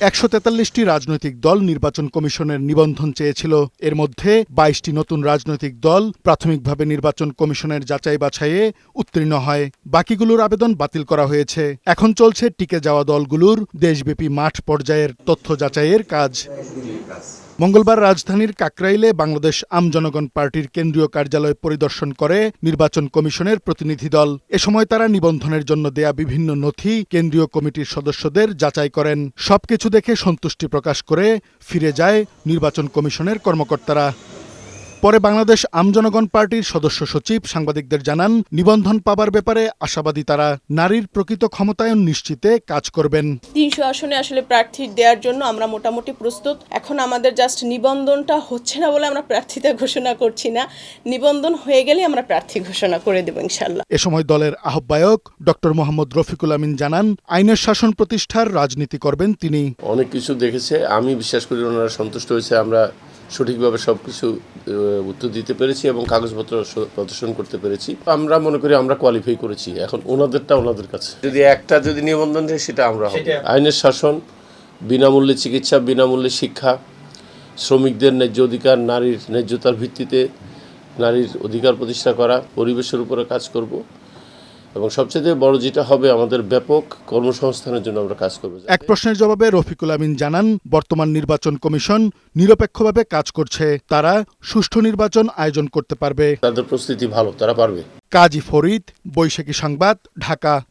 একশো তেতাল্লিশটি রাজনৈতিক দল নির্বাচন কমিশনের নিবন্ধন চেয়েছিল। এর মধ্যে বাইশটি নতুন রাজনৈতিক দল প্রাথমিকভাবে নির্বাচন কমিশনের যাচাই বাছাইয়ে উত্তীর্ণ হয়। বাকিগুলোর আবেদন বাতিল করা হয়েছে। এখন চলছে টিকে যাওয়া দলগুলোর দেশব্যাপী মাঠ পর্যায়ের তথ্য যাচাইয়ের কাজ। মঙ্গলবার রাজধানীর কাকরাইলে বাংলাদেশ আমজনগণ পার্টির কেন্দ্রীয় কার্যালয় পরিদর্শন করে নির্বাচন কমিশনের প্রতিনিধি দল। এ সময় তারা নিবন্ধনের জন্য দেয়া বিভিন্ন নথি কেন্দ্রীয় কমিটির সদস্যদের যাচাই করেন। সবকিছু দেখে সন্তুষ্টি প্রকাশ করে ফিরে যায় নির্বাচন কমিশনের কর্মকর্তারা। পরে বাংলাদেশ আমজনগণ পার্টির সদস্য সচিব সাংবাদিকদের জানান নিবন্ধন পাবার ব্যাপারে আশাবাদী তারা নারীর প্রকৃত ক্ষমতায়ন নিশ্চিতে কাজ করবেন। তিনশো আসনে আসলে প্রার্থী দেওয়ার জন্য আমরা মোটামুটি প্রস্তুত। এখন আমাদের জাস্ট নিবন্ধনটা হচ্ছে না বলে আমরা প্রার্থিতা ঘোষণা করছি না। নিবন্ধন হয়ে গেলে আমরা প্রার্থী ঘোষণা করে দেবো ইনশাল্লাহ এ সময় দলের আহ্বায়ক ডক্টর মোহাম্মদ রফিকুল আমিন জানান আইনের শাসন প্রতিষ্ঠার রাজনীতি করবেন তিনি। অনেক কিছু দেখেছে। আমি বিশ্বাস করি ওনারা সন্তুষ্ট হয়েছে। আমরা সঠিকভাবে সব কিছু উত্তর দিতে পেরেছি এবং কাগজপত্র প্রদর্শন করতে পেরেছি। আমরা মনে করি আমরা কোয়ালিফাই করেছি। এখন ওনাদেরটা ওনাদের কাছে। যদি একটা যদি নিবন্ধন দেয় সেটা আমরা হবে। আইনের শাসন বিনামূল্যে চিকিৎসা বিনামূল্যে শিক্ষা শ্রমিকদের ন্যায্য অধিকার নারীর ন্যায্যতার ভিত্তিতে নারীর অধিকার প্রতিষ্ঠা করা পরিবেশের উপরে কাজ করব। এবং সবচেয়ে বড় যেটা হবে আমাদের ব্যাপক কর্মসংস্থানের জন্য আমরা কাজ করব। এক প্রশ্নের জবাবে রফিকুল আমিন জানান বর্তমান নির্বাচন কমিশন নিরপেক্ষভাবে কাজ করছে। তারা সুষ্ঠু নির্বাচন আয়োজন করতে পারবে। তাদের প্রস্তুতি ভালো তারা পারবে। কাজী ফরিদ বৈশাখী সংবাদ ঢাকা।